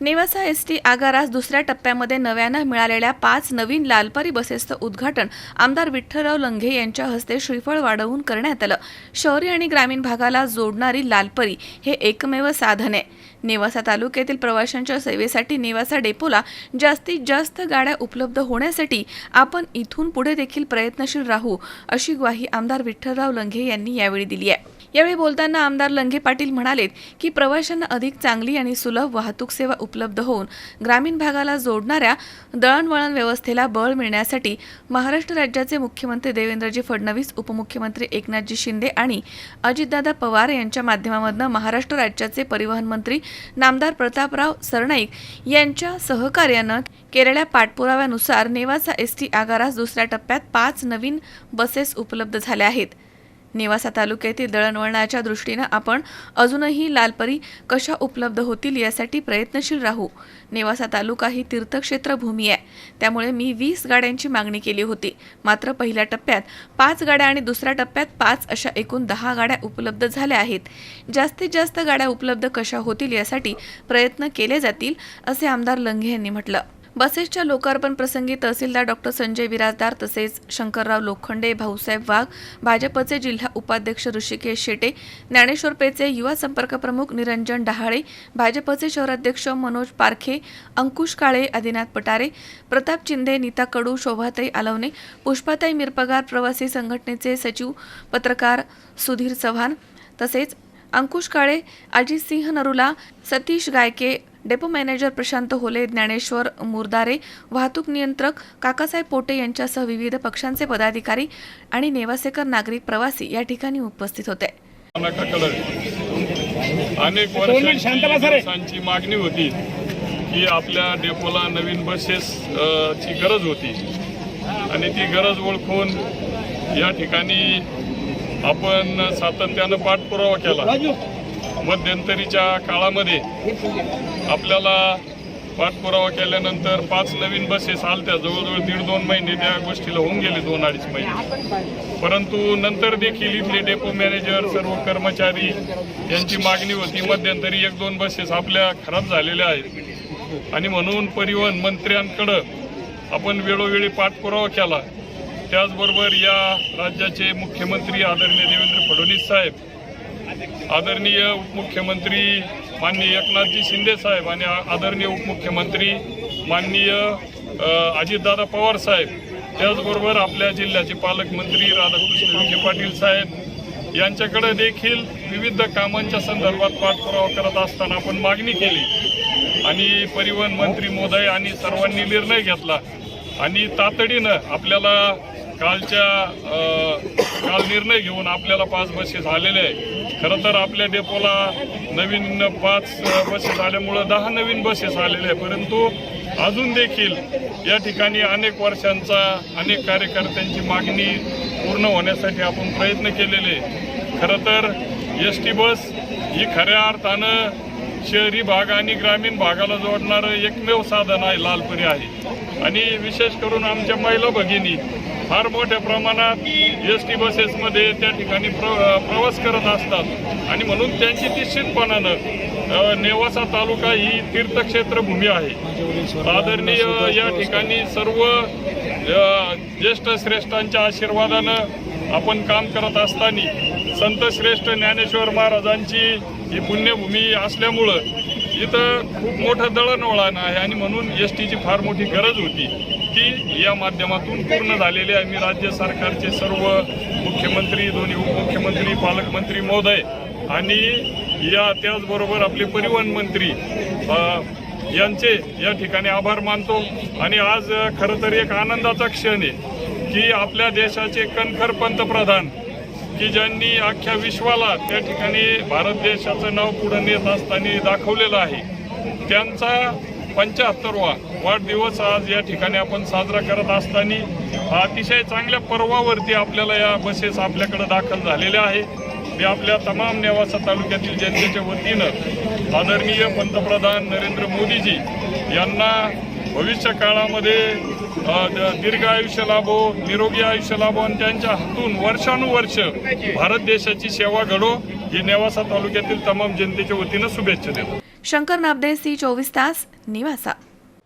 Nevasa S T आगारास दुसऱ्या टप्प्यामध्ये नव्यानं मिळालेल्या पाच नवीन लालपरी बसेसचं उद्घाटन आमदार विठ्ठलराव लंघे यांच्या हस्ते श्रीफळ वाढवून करण्यात आलं. शहरी आणि ग्रामीण भागाला जोडणारी लालपरी हे एकमेव साधन आहे. नेवासा तालुक्यातील प्रवाशांच्या सेवेसाठी नेवासा डेपोला जास्तीत जास्त गाड्या उपलब्ध होण्यासाठी आपण इथून पुढे देखील प्रयत्नशील राहू अशी ग्वाही आमदार विठ्ठलराव लंघे यांनी यावेळी दिली आहे. यावेळी बोलताना आमदार लंघे पाटील म्हणालेत की प्रवाशांना अधिक चांगली आणि सुलभ वाहतूक सेवा उपलब्ध होऊन ग्रामीण भागाला जोडणाऱ्या दळणवळण व्यवस्थेला बळ मिळण्यासाठी महाराष्ट्र राज्याचे मुख्यमंत्री देवेंद्रजी फडणवीस उपमुख्यमंत्री एकनाथजी शिंदे आणि अजितदादा पवार यांच्या माध्यमामधनं महाराष्ट्र राज्याचे परिवहन मंत्री नामदार प्रतापराव सरनाईक यांच्या सहकार्यानं केलेल्या पाठपुराव्यानुसार नेवासा एस टी आगारास दुसऱ्या टप्प्यात पाच नवीन बसेस उपलब्ध झाल्या आहेत. नेवासा तालुक्यातील दळणवळणाच्या दृष्टीनं आपण अजूनही लालपरी कशा उपलब्ध होतील यासाठी प्रयत्नशील राहू. नेवासा तालुका ही तीर्थक्षेत्र भूमी आहे. त्यामुळे मी वीस गाड्यांची मागणी केली होती. मात्र पहिल्या टप्प्यात पाच गाड्या आणि दुसऱ्या टप्प्यात पाच अशा एकूण दहा गाड्या उपलब्ध झाल्या आहेत. जास्तीत जास्त गाड्या उपलब्ध कशा होतील यासाठी प्रयत्न केले जातील असे आमदार लंघे यांनी म्हटलं. बसेसच्या लोकार्पण प्रसंगी तहसीलदार डॉक्टर संजय बिराजदार तसेच शंकरराव लोखंडे भाऊसाहेब वाघ भाजपचे जिल्हा उपाध्यक्ष ऋषिकेश शेटे ज्ञानेश्वर पेचे युवा संपर्क प्रमुख निरंजन डहाळे भाजपचे शहराध्यक्ष मनोज पारखे अंकुश काळे आदिनाथ पटारे प्रताप चिंदे नीता कडू शोभाताई आलवणे पुष्पाताई मिरपगार प्रवासी संघटनेचे सचिव पत्रकार सुधीर चव्हाण तसेच अंकुश काळे अजितसिंह नरुला सतीश गायके डेपो मॅनेजर प्रशांत होले ज्ञानेश्वर मुरदारे वाहतूक नियंत्रक काकासाहेब पोटे यांच्यासह विविध पक्षांचे पदाधिकारी आणि नेवासेकर नागरिक प्रवासी या ठिकाणी उपस्थित होते. अनेक वर्षांची मागणी होती की आपल्या डेपोला नवीन बसेस अ, ची गरज होती. आणि ती गरज ओळखून या ठिकाणी आपण सातत्यानं पाठपुरावा केला. मध्यंतरीच्या काळामध्ये आपल्याला पाठपुरावा केल्यानंतर पाच नवीन बसेस आलत्या जवळजवळ दीड दोन महिने त्या गोष्टीला होऊन गेले दोन अडीच महिने. परंतु नंतर देखील इथले डेपो मॅनेजर सर्व कर्मचारी यांची मागणी होती मध्यंतरी एक दोन बसेस आपल्या खराब झालेल्या आहेत. आणि म्हणून परिवहन मंत्र्यांकडं आपण वेळोवेळी पाठपुरावा केला. त्याचबरोबर या राज्याचे मुख्यमंत्री आदरणीय देवेंद्र फडणवीस साहेब आदरणीय उपमुख्यमंत्री माननीय एकनाथजी शिंदे साहेब आणि आदरणीय उपमुख्यमंत्री माननीय अजितदादा पवार साहेब त्याचबरोबर आपल्या जिल्ह्याचे पालकमंत्री राधाकृष्ण विखे पाटील साहेब यांच्याकडे देखील विविध कामांच्या संदर्भात पाठपुरावा करत असताना आपण मागणी केली आणि परिवहन मंत्री मोदय आणि सर्वांनी निर्णय घेतला आणि तातडीनं आपल्याला कालच्या काल निर्णय घेऊन आपल्याला पाच बसेस आलेले आहे खरं तर आपल्या डेपोला नवीन पाच बसेस आल्यामुळं दहा नवीन बसेस आलेले आहे परंतु अजून देखील या ठिकाणी अनेक वर्षांचा अनेक कार्यकर्त्यांची मागणी पूर्ण होण्यासाठी आपण प्रयत्न केलेले खरं तर एस टी बस ही खऱ्या अर्थानं शहरी भाग आणि ग्रामीण भागाला जोडणारं एकमेव साधन आहे लालपरी आहे. आणि विशेष करून आमच्या महिला भगिनी फार मोठ्या प्रमाणात एस टी बसेसमध्ये त्या ठिकाणी प्र प्रवास करत असतात. आणि म्हणून त्यांची निश्चितपणानं नेवासा तालुका ही तीर्थक्षेत्र भूमी आहे आदरणीय या ठिकाणी सर्व ज्येष्ठ श्रेष्ठांच्या आशीर्वादानं आपण काम करत असताना संत श्रेष्ठ ज्ञानेश्वर महाराजांची ही पुण्यभूमी असल्यामुळं इथं खूप मोठं दळणवळण आहे आणि म्हणून एस टीची फार मोठी गरज होती. ती या माध्यमातून पूर्ण झालेली आहे. मी राज्य सरकारचे सर्व मुख्यमंत्री दोन्ही उपमुख्यमंत्री पालकमंत्री महोदय आणि या त्याचबरोबर आपले परिवहन मंत्री यांचे या ठिकाणी आभार मानतो. आणि आज खरं तर एक आनंदाचा क्षण आहे की आपल्या देशाचे कणखर पंतप्रधान की ज्यांनी अख्ख्या विश्वाला त्या ठिकाणी भारत देशाचं नाव पुढे नेत असताना दाखवलेलं आहे त्यांचा पंच्याहत्तरवा वाढदिवस आज या ठिकाणी आपण साजरा करत असताना अतिशय चांगल्या पर्वावरती आपल्याला या बसेस आपल्याकडे दाखल झालेल्या आहे मी आपल्या तमाम नेवासा तालुक्यातील जनतेच्या वतीनं आदरणीय पंतप्रधान नरेंद्र मोदीजी यांना भविष्य काळामध्ये द- दीर्घ आयुष्य लाभो निरोगी आयुष्य लाभो आणि त्यांच्या हातून वर्षानुवर्ष भारत देशाची सेवा घडो ही नेवासा तालुक्यातील तमाम जनतेच्या वतीनं शुभेच्छा देतो. शंकर नाबदे सी चोवीस तास निवासा.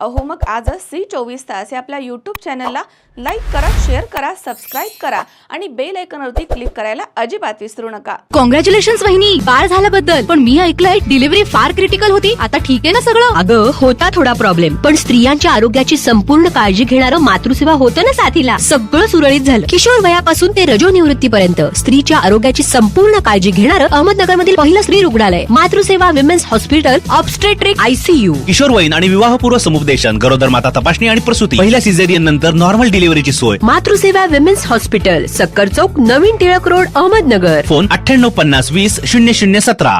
अहो मग आजच सी चोवीस तास या आपल्या यूट्यूब चॅनलला लाईक करा शेअर करा सबस्क्राईब करा आणि बेल आयकॉनवरती क्लिक करायला अजिबात विसरू नका. कॉंग्रॅच्युलेशन वहिनी. बाळ झाल्याबद्दल. पण मी ऐकलंय डिलिव्हरी फार क्रिटिकल होती. आता ठीक आहे ना सगळं? अगं होता थोडा प्रॉब्लेम पण स्त्रियांच्या आरोग्याची संपूर्ण काळजी घेणारं मातृसेवा होतं ना साथीला? सगळं सुरळीत झालं. किशोर वयापासून ते रजो निवृत्तीपर्यंत स्त्रीच्या आरोग्याची संपूर्ण काळजी घेणारं अहमदनगर मधील पहिलं स्त्री रुग्णालय. Matruseva women's hospital obstetric ICU किशोरवयीन आणि विवाहपूर्व समुपदेशन गरोदर माता तपासणी आणि प्रसूती. पहिल्या सिझेरियन नंतर नॉर्मल डिलिव्हरीची सोय. मातृसेवा विमेन्स हॉस्पिटल सक्कर चौक नवीन टिळक रोड अहमदनगर. फोन अठ्ठ्याण्णव पन्नास वीस शून्य शून्य सतरा.